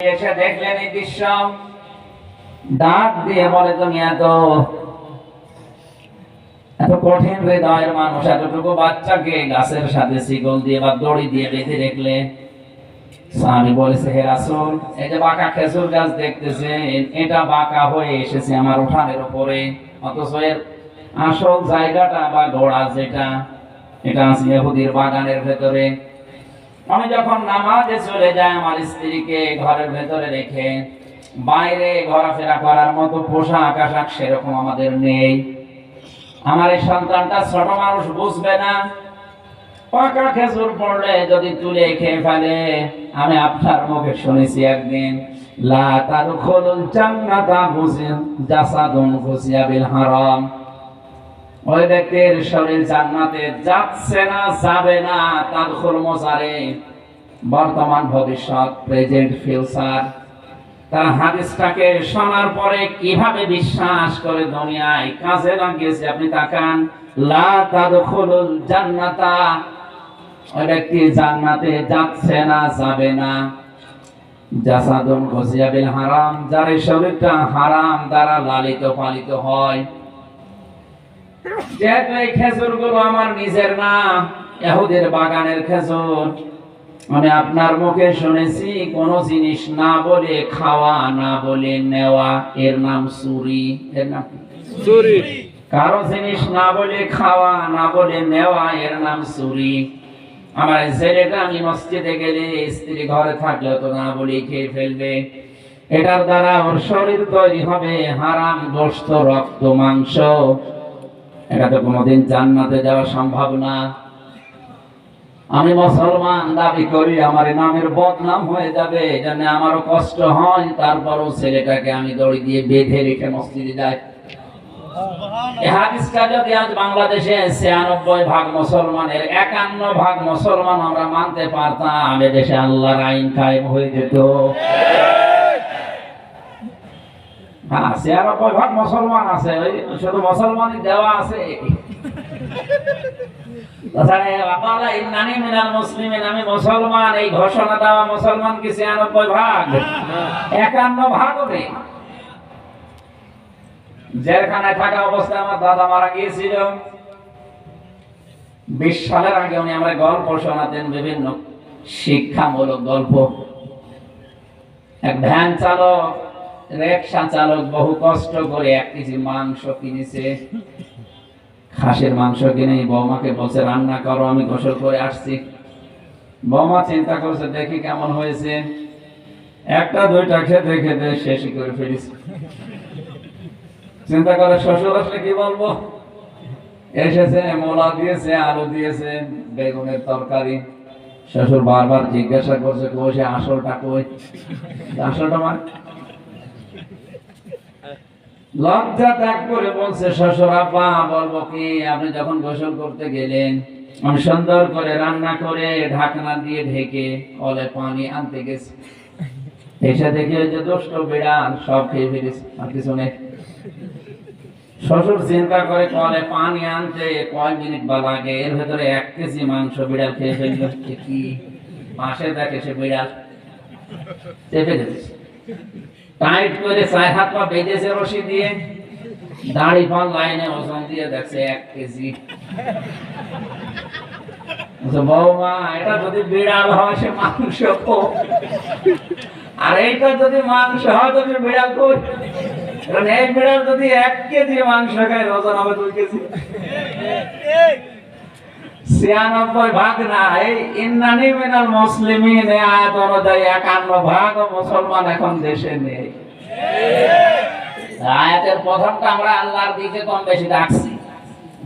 এসে দেখলেন এই দৃশ্য। ডাক দিয়ে বলে, তুমি এত এত কঠিন হৃদয়ের মানুষ, এতটুকু বাচ্চাকে গাছের সাথে শিকল দিয়ে বা দড়ি দিয়ে বেঁধে স্বামী বলেছে, হে এই যে বাঁকা খেজুর গাছ দেখতেছে এটা বাঁকা হয়ে এসেছে আমার উঠানের উপরে। অথচ এর আসল জায়গাটা বা গোড়া যেটা, এটা আছে বাগানের ভেতরে। আমি যখন নামাজে চলে যাই, আমার স্ত্রীকে ঘরের ভেতরে রেখে বাইরে ঘোরাফেরা করার মতো পোশাক আশাক সেরকম আমাদের নেই। আমার এই সন্তানটা ছোট মানুষ বুঝবে না। পাকা খেজুর পড়লে যদি তুলে খেয়ে ফেলে, আমি আপনার মুখে শুনেছি একদিন, লা তাদখুলুল জান্নাতা বুঝিন জাসাদুন গুসিয়া বিল হারাম। ওই ব্যক্তির শরীর জান্নাতে যাচ্ছে না, যাবে না, তার মোজারে বর্তমান ভবিষ্যৎ প্রেজেন্ট ফিউচার। তার হাদিসটাকে শোনার পরে কীভাবে বিশ্বাস করে দুনিয়ায় কাজে লাগিয়েছে আপনি তাকান। লা তাদখুলুল জান্নাতা। ওই ব্যক্তি জান্নাতে যাচ্ছে না, যাবে না। জাসাদুন গজিয়া হারাম, যার শরীরটা হারাম দ্বারা লালিত পালিত হয়। যেহেতু এই খেজুরগুলো আমার নিজের না এহুদের বাগানের খেজুর। আমি আপনার মুখে শুনেছি কোন জিনিস না বলে খাওয়া না বলে নেওয়া এর নাম চুরি। এর নাম চুরি। কারও জিনিস না বলে খাওয়া না বলে নেওয়া এর নাম চুরি। আমার ছেলেটা আমি মসজিদে গেলে স্ত্রী ঘরে থাকলে তো না বলে খেয়ে ফেলবে। এটার দ্বারা ওর শরীর তৈরি হবে হারাম গোস্ত রক্ত মাংস। এটা তো কোনোদিন জান্নাতে যাওয়া সম্ভব না। আমি মুসলমান দাবি করি আমার নামের বদনাম হয়ে যাবে জানে আমারও কষ্ট হয় তারপরও ছেলেটাকে আমি দড়ি দিয়ে বেঁধে রেখে মসজিদে যাই। হাদিসটা যদি আজ বাংলাদেশে ছিয়ানব্বই ভাগ মুসলমানের একান্ন ভাগ মুসলমান আমরা মানতে পারতাম আমি দেশে আল্লাহর আইন কায়েম হয়ে যেত। হ্যাঁ ছিয়ানব্বই ভাগ মুসলমান আছে, ওই শুধু মুসলমানই দেওয়া আছে। থাকা অবস্থায় আমার দাদা মারা গিয়েছিল। বিশ সালের আগে উনি আমরা গল্প শোনাতেন বিভিন্ন শিক্ষামূলক গল্প। এক ভ্যান চালক রিক্সা চালক বহু কষ্ট করে এক কেজি মাংস কিনেছে। খাসের মাংস কিনে বৌমাকে বসে রান্না করো, আমি গোসল করে আসছি। বৌমা চিন্তা করছে, দেখি কেমন হয়েছে। একটা, দুইটা খেতে খেতে শেষই করে ফেলিস চিন্তা করে, শ্বশুর আসলে কি বলব? এসেছে, মোলা দিয়েছে, আলু দিয়েছে, বেগুনের তরকারি। শ্বশুর বারবার জিজ্ঞাসা করছে সে আসলটা কই? আসলটা মানে লজ্জা ত্যাগ করে বলছে, শ্বশুর আব্বা বলব কি, আপনি যখন গোসল করতে গেলেন, আমি সুন্দর করে রান্না করে ঢাকনা দিয়ে ঢেকে কলে পানি আনতে গেছি। এসে দেখি যে দুষ্ট বিড়াল, সব খেয়ে আর কিছু নেই। শ্বশুর চিন্তা করে কলে পানি আনতে কয় মিনিট বা লাগে, এর ভেতরে এক কেজি মাংস বিড়াল খেয়ে ফেলল। কি? পাশে দেখে সে বিড়াল। চেপে দিচ্ছে টাইট করে চার হাত পা বেঁধেছে রশি দিয়ে, দাড়ি পাল লাইনে ওজন দিয়ে দেখছে এক কেজি। বৌমা, এটা যদি বিড়াল হয়, সে মাংস আর এইটা যদি মাংস হয়, তুমি বিড়াল কই কারণ এই বিড়াল যদি এক কেজি মাংস খায়, ওজন হবে দুই কেজি। ছিয়ানব্বই ভাগ না এই ইন্নানি মিনাল মুসলিমিন আয়াত অনুযায়ী একান্ন ভাগ মুসলমান এখন দেশে নেই। আয়াতের প্রথমটা আমরা আল্লাহর দিকে কম বেশি রাখছি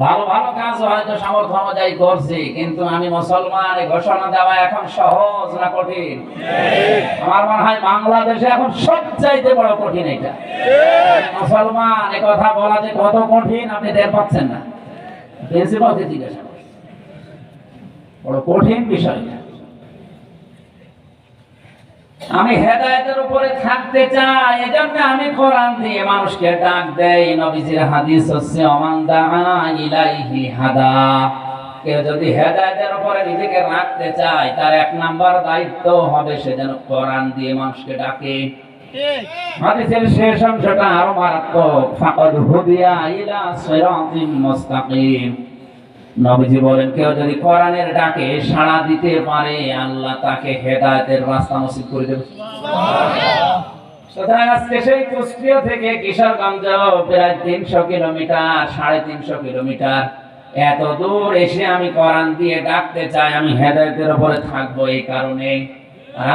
ভালো ভালো কাজ হয়তো সামর্থ্য অনুযায়ী করছি, কিন্তু আমি মুসলমান ঘোষণা দেওয়া এখন সহজ না কঠিন? আমার মনে হয় বাংলাদেশে এখন সবচাইতে বড় কঠিন এটা। মুসলমান কথা বলা যে কত কঠিন, আপনি টের পাচ্ছেন না। প্রিন্সিপালকে জিজ্ঞাসা। বড় কঠিন বিষয়। আমি হেদায়েতের উপরে থাকতে চাই, এজন্য আমি কোরআন দিয়ে মানুষকে ডাক দেই, নবীজির হাদিস হচ্ছে অমান দাআ ইলাইহি হাদা। কেউ যদি হেদায়তের উপরে নিজেকে রাখতে চায়, তার এক নাম্বার দায়িত্ব হবে সে যেন কোরআন দিয়ে মানুষকে ডাকে। হাদিসের শেষ অংশটা আরও মারাত্মক। ফাকাদ হুদিয়া ইলা সিরাতিম মুস্তাকিম। নবীজি বলেন, কেউ যদি কোরআনের ডাকে সাড়া দিতে পারে, আল্লাহ তাকে হেদায়েতের রাস্তা নসিব করে দেবে। এত দূর এসে আমি দিয়ে ডাকতে চাই, আমি থাকব এই কারণে।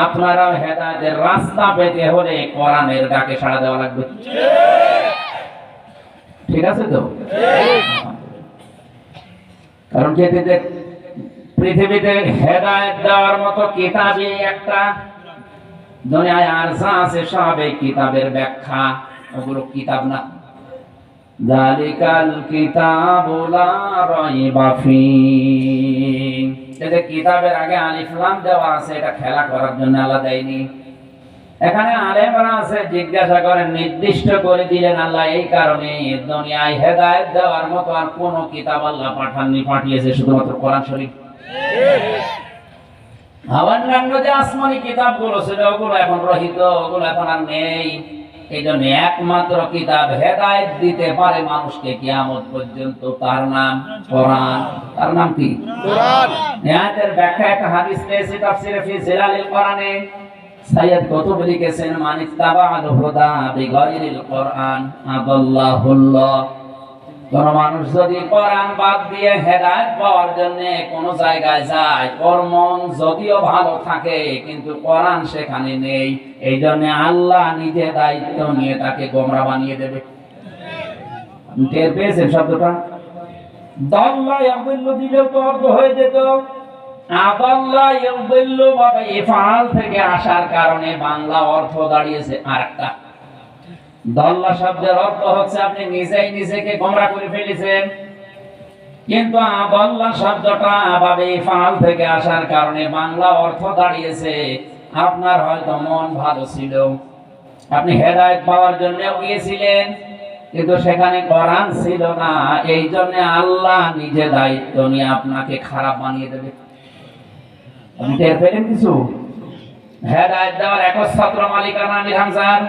আপনারাও হেদায়েতের রাস্তা পেতে হলে কোরআনের ডাকে সাড়া দেওয়া লাগবে। ঠিক আছে তো? কারণ পৃথিবীতে পৃথিবীতে হেদায়েত দেওয়ার মতো কিতাবই একটা? দুনিয়ায় আর যা আছে, সব এই কিতাবের ব্যাখ্যা। ওগুলো কিতাব না। জালিকাল কিতাবু লা রাইবা ফি। এতে কিতাবের আগে আলিফ লাম দেওয়া আছে, এটা খেলা করার জন্য আল্লাহ দেয়নি। এখানে আলেমরা আছে জিজ্ঞাসা করেন নির্দিষ্ট করে দিলেন আল্লাহ এই কারণে দুনিয়ায় হেদায়েত দেওয়ার মতো আর কোন কিতাব আল্লাহ পাঠাননি পাঠিয়েছে শুধুমাত্র কোরআন শরীফ। যে আসমানি কিতাবগুলো ছিল ওগুলো এখন রহিত ওগুলো এখন আর নেই। এই জন্য একমাত্র কিতাব হেদায়েত দিতে পারে মানুষকে কিয়ামত পর্যন্ত তার নাম কোরআন। তার নাম কি? কোরআন। ব্যাখ্যা একটা হাদিস পেয়েছি তাফসিরে ফি জিলালিল কোরআনে। সাইয়্যিদ কুতুব লিখেছেন, মান ইত্তাবাআল হুদা বিগাইরিল কোরআন আদাল্লাহুল্লাহ। কোন মানুষ যদি কোরআন বাদ দিয়ে হেদায়েত পাওয়ার জন্য কোন জায়গায় যায়, ওর মন যদিও ভালো থাকে, কিন্তু কোরআন সেখানে নেই। এই জন্য আল্লাহ নিজে দায়িত্ব নিয়ে তাকে গোমরা বানিয়ে দেবে। টের পেয়েছেন শব্দটা? দল্লা দিলেও তো অর্থ হয়ে যেত। থেকে আসার কারণে বাংলা অর্থ দাঁড়িয়েছে দল্লা শব্দের অর্থ হচ্ছে আপনি নিজেই নিজেকে গোমরা করে ফেলেছেন। কিন্তু আদাল্লা শব্দটা বাবে ইফআল থেকে আসার কারণে বাংলা অর্থ দাঁড়িয়েছে। আপনার হয়তো মন ভালো ছিল। আপনি হেদায়েত পাওয়ার জন্য গিয়েছিলেন কিন্তু সেখানে কোরআন ছিল না। এই জন্য আল্লাহ নিজে দায়িত্ব নিয়ে আপনাকে খারাপ বানিয়ে দেবে। আপনি টের পেলেন কিছু। হেদায়েত দেওয়ার একচ্ছত্র মালিকানা আমির হামজার